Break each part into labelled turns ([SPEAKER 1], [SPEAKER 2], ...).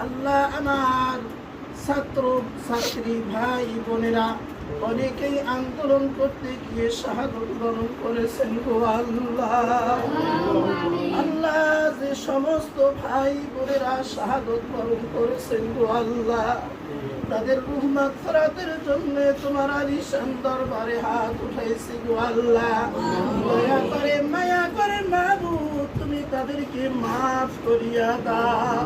[SPEAKER 1] আল্লাহ আমার ছাত্র ছাত্রী ভাই বোনেরা অনেকেই আন্দোলন করতে গিয়ে শাহাদত বরণ করেছেন গো আল্লাহ। আল্লাহ যে সমস্ত ভাই বোনেরা শাহাদত বরণ করেছেন গো আল্লাহ। তাদের রুহমাত ফরাতের জন্য তোমার আলিশান দরবারে হাত উঠাইছি গো আল্লাহ। দয়া করে, মায়া করে মাবুদ, তুমি তাদেরকে মাফ করিয়া দাও।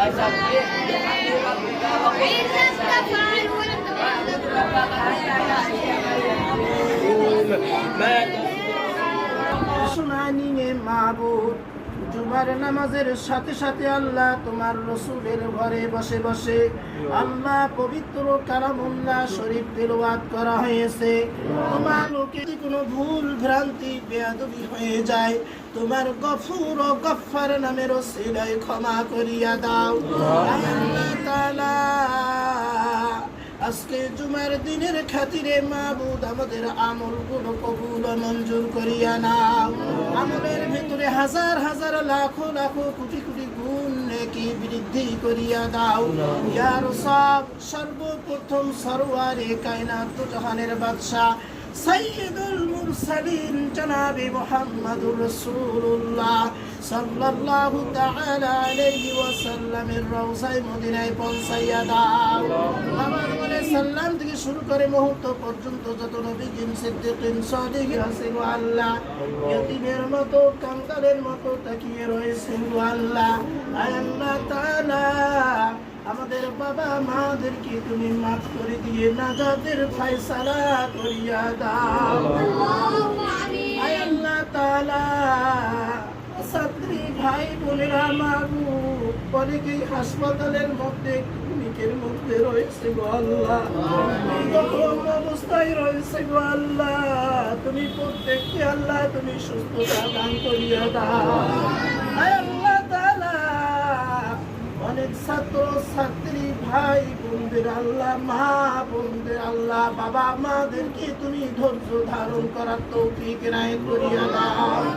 [SPEAKER 2] Pagsabi, ang
[SPEAKER 1] mga মাহবুদ জুমার নামাজের সাথে সাথে আল্লাহ তোমার রসুলের ঘরে বসে বসে আল্লাহ পবিত্র কালামুল্লাহ শরীফ তেলবাদ করা হয়েছে। তোমার লোকে কোনো ভুল ভ্রান্তি বেয়াদবি হয়ে যায় তোমার গফুর ও গফার নামের সিলাই ক্ষমা করিয়া দাও। আল্লাহ। তালা আজকে জুমার দিনের খাতিরে মাবুদ আমাদের আমলগুলো কবুল মঞ্জুর করিয়া নাও। আমলের ভিতরে হাজার হাজার লাখো লাখো কোটি কোটি গুণ বৃদ্ধি করিয়া দাও। সব সর্বপ্রথম সরোয়ারে কায়নাত জাহানের বাদশাহ সাইয়্যিদুল মুরসালিন জনাবে মুহাম্মদুর রাসূলুল্লাহ সাল্লাল্লাহু তাআলা আলাইহি ওয়াসাল্লামের রওজায় মদিনায় পৌঁছাইয়া দাও আমার সাল্লাম থেকে শুরু করে মুহূর্ত পর্যন্ত যত নবী জিন সিদ্দিকিন সাদিকিন আল্লাহ মতো, কাঙ্গালের মতো তাকিয়ে রয়েছেন আমাদের বাবা মাদেরকে তুমি মাফ করে দিয়ে নাজাদের ফয়সালা করিয়া দাও। আল্লাহ তাআলা ছাত্রী ভাই বোনেরা মাগু অনেকেই হাসপাতালের মধ্যে ক্লিনিকের মধ্যে রয়েছে গো আল্লাহ। অবস্থায় রয়েছে গো আল্লাহ। তুমি প্রত্যেককে আল্লাহ তুমি সুস্থতা দান করিয়া দাও। আয় আল্লাহ তাআলা অনেক ছাত্র ছাত্রী ভাই বন্ধুর আল্লাহ, মা বোনদের আল্লাহ বাবা মাদেরকে তুমি ধৈর্য ধারণ করার তৌফিক নাই করিয়া দাও।